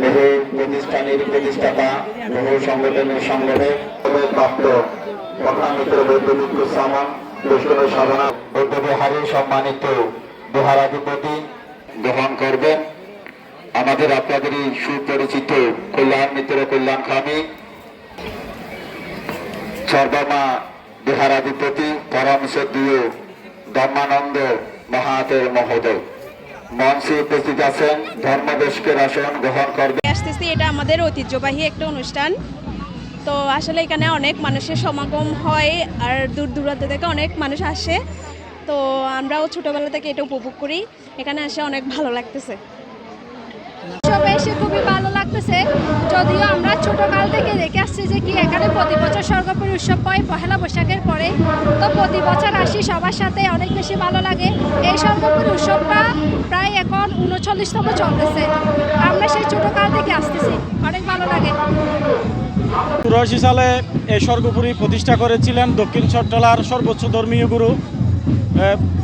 বহু প্রতিষ্ঠানের প্রতিষ্ঠাতা, বহু সংগঠনের প্রাপ্ত বৈষ্ণব সাধনা সম্মানিত গ্রহণ করবেন। আমাদের আপনাদেরই সুপরিচিত কল্যাণ মিত্র কল্যাণ খামি, সর্বমা বিহারাধিপতি পরমশ দিও ধর্মানন্দ মহাতের মহোদয়। মঞ্চে উপস্থিত আছেন ধর্মদেশকের আসন গ্রহণ করবেন। আসতেছি এটা আমাদের ঐতিহ্যবাহী একটা অনুষ্ঠান। তো আসলে এখানে অনেক মানুষের সমাগম হয় আর দূর দূরান্ত থেকে অনেক মানুষ আসে। তো আমরাও ছোটোবেলা থেকে এটা উপভোগ করি। এখানে আসে অনেক ভালো লাগতেছে। সবাই এসে খুবই ভালো লাগতেছে যদিও আমরা ছোটকাল থেকে দেখে আসছি যে কি এখানে প্রতি বছর স্বর্গপুরী উৎসব হয়, পহেলা বৈশাখের পরে। তো প্রতি বছর আসি, সবার সাথে অনেক বেশি ভালো লাগে। এই স্বর্গপুরী উৎসবটা প্রায় এখন উনচল্লিশতম চলতেছে। আমরা সেই ছোটকাল থেকে আসতেছি। অনেক ভালো লাগে। চুরাশি সালে এই স্বর্গপুরী প্রতিষ্ঠা করেছিলেন দক্ষিণ চট্টলার সর্বোচ্চ ধর্মীয় গুরু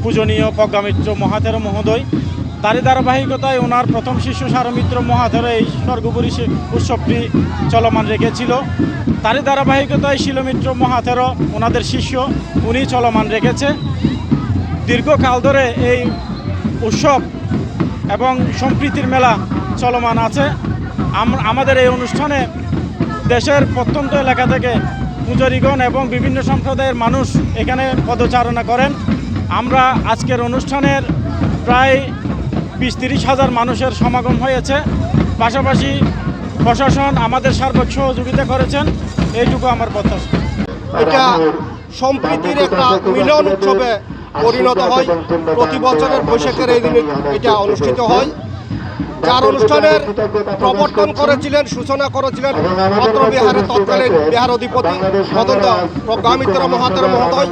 পূজনীয় প্রজ্ঞামিত্র মহাতের মহোদয়। তারই ধারাবাহিকতায় ওনার প্রথম শিষ্য সারমিত্র মহাতের এই স্বর্গপুরী উৎসবটি চলমান রেখেছিল। তারই ধারাবাহিকতায় শিলমিত্র মহাতেরও ওনাদের শিষ্য উনি চলমান রেখেছে। দীর্ঘকাল ধরে এই উৎসব এবং সম্প্রীতির মেলা চলমান আছে। আমাদের এই অনুষ্ঠানে দেশের প্রত্যন্ত এলাকা থেকে পূজারীগণ এবং বিভিন্ন সম্প্রদায়ের মানুষ এখানে পদচারণা করেন। আমরা আজকের অনুষ্ঠানের প্রায় বিশ তিরিশ হাজার মানুষের সমাগম হয়েছে। পাশাপাশি প্রশাসন আমাদের সার্বিক সহযোগিতা করেছেন। এইটুকু আমার প্রত্যাশা। এটা সম্প্রীতির একটা মিলন উৎসবে পরিণত হয়। প্রতি বছরের বৈশাখের এই দিনে এটা অনুষ্ঠিত হয়। যার অনুষ্ঠানের প্রবর্তন করেছিলেন, সূচনা করেছিলেন পত্র বিহারের তৎকালীন বিহার অধিপতি মদন্ত প্রজ্ঞামিত্র মহাতর মহোদয়।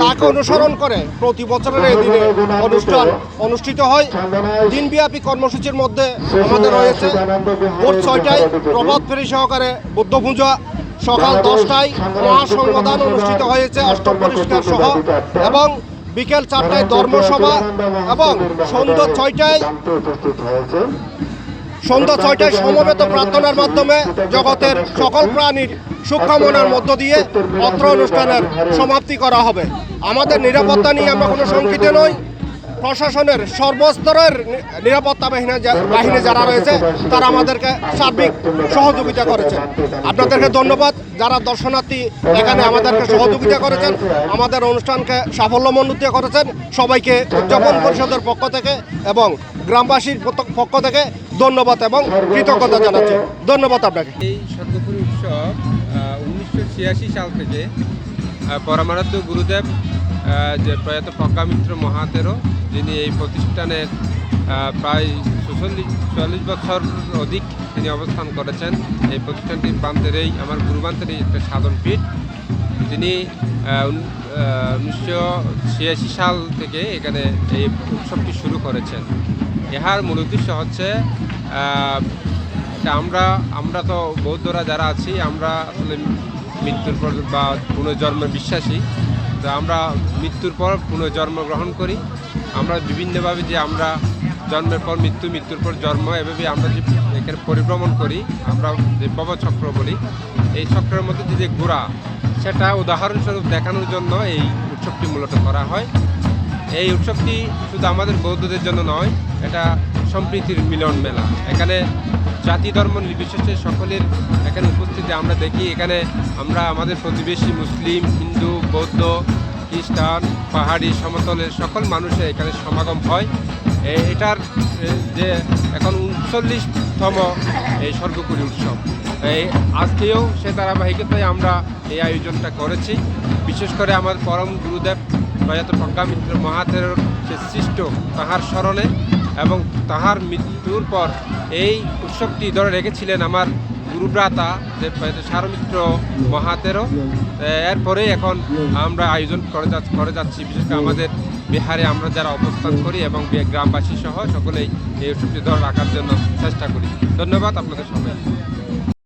তাকে অনুসরণ করে প্রতি বছরের এই দিনে অনুষ্ঠান অনুষ্ঠিত হয়। দিনব্যাপী কর্মসূচির মধ্যে আমাদের রয়েছে ভোর ছয়টায় প্রভাত ফেরি সহকারে বুদ্ধ পূজা সকাল দশটায় মহাসংবাদান অনুষ্ঠিত হয়েছে, অষ্টম পরিষ্কার সহ, এবং বিকেল চারটায় ধর্মসভা এবং সন্ধ্যা ছয়টায় সন্ধ্যা ছয়টায় সমবেত প্রার্থনার মাধ্যমে জগতের সকল প্রাণীর সুকামনার মধ্য দিয়ে অত্র অনুষ্ঠানের সমাপ্তি করা হবে। আমাদের নিরাপত্তা নিয়ে আমরা কোনো শঙ্কিত নই। প্রশাসনের সর্বস্তরের নিরাপত্তা বাহিনী বাহিনী যারা রয়েছে, তারা আমাদেরকে সার্বিক সহযোগিতা করেছে। আপনাদেরকে ধন্যবাদ। যারা দর্শনার্থী এখানে আমাদেরকে সহযোগিতা করেছেন, আমাদের অনুষ্ঠানকে সাফল্যমণ্ডিত করেছেন, সবাইকে উদযাপন পরিষদের পক্ষ থেকে এবং গ্রামবাসীর পক্ষ থেকে ধন্যবাদ এবং কৃতজ্ঞতা জানাচ্ছি। ধন্যবাদ আপনাকে। এই স্বর্গপুরী উৎসব উনিশশো ছিয়াশি সাল থেকে পরমারাধ্য গুরুদেব যে প্রয়াত প্রজ্ঞামিত্র মহাতেরও যিনি এই প্রতিষ্ঠানের প্রায় চল্লিশ চল্লিশ বছর অধিক তিনি অবস্থান করেছেন। এই প্রতিষ্ঠানটির প্রান্তেরই আমার গুরুবান্তেরই একটা সাধন পীঠ। তিনি উনিশশো ছিয়াশি সাল থেকে এখানে এই উৎসবটি শুরু করেছেন। ইহার মূল উদ্দেশ্য হচ্ছে আমরা আমরা তো বৌদ্ধরা যারা আছি, আমরা আসলে মৃত্যুর পর বা পুনর্জন্মে বিশ্বাসী। তো আমরা মৃত্যুর পর পুনর্জন্ম গ্রহণ করি। আমরা বিভিন্নভাবে যে আমরা জন্মের পর মৃত্যু, মৃত্যুর পর জন্ম, এভাবে আমরা যে এখানে পরিভ্রমণ করি, আমরা যে চক্র বলি, এই চক্রের মধ্যে যে যে গোড়া, সেটা উদাহরণস্বরূপ দেখানোর জন্য এই উৎসবটি মূলত করা হয়। এই উৎসবটি শুধু আমাদের বৌদ্ধদের জন্য নয়, এটা সম্প্রীতির মিলন মেলা। এখানে জাতি, ধর্ম নির্বিশেষে সকলের এখানে উপস্থিতি আমরা দেখি। এখানে আমরা আমাদের প্রতিবেশী মুসলিম, হিন্দু, বৌদ্ধ, খ্রিস্টান, পাহাড়ি, সমতলের সকল মানুষের এখানে সমাগম হয়। এটার যে এখন উনচল্লিশতম এই সর্বপুরী উৎসব। এই আজকেও সে ধারাবাহিকতায় আমরা এই আয়োজনটা করেছি। বিশেষ করে আমার পরম গুরুদেব প্রয়াত প্রজ্ঞামিত্র মহাতের সে সৃষ্ট তাহার স্মরণে এবং তাহার মৃত্যুর পর এই উৎসবটি ধরে রেখেছিলেন আমার গুরুব্রাতা যে সারমিত্র মহাতেরও এরপরে এখন আমরা আয়োজন করে যা করে যাচ্ছি। বিশেষ করে আমাদের বিহারে আমরা যারা অবস্থান করি এবং গ্রামবাসী সহ সকলেই এই উৎসবটি ধরে রাখার জন্য চেষ্টা করি। ধন্যবাদ আপনাদের সবাই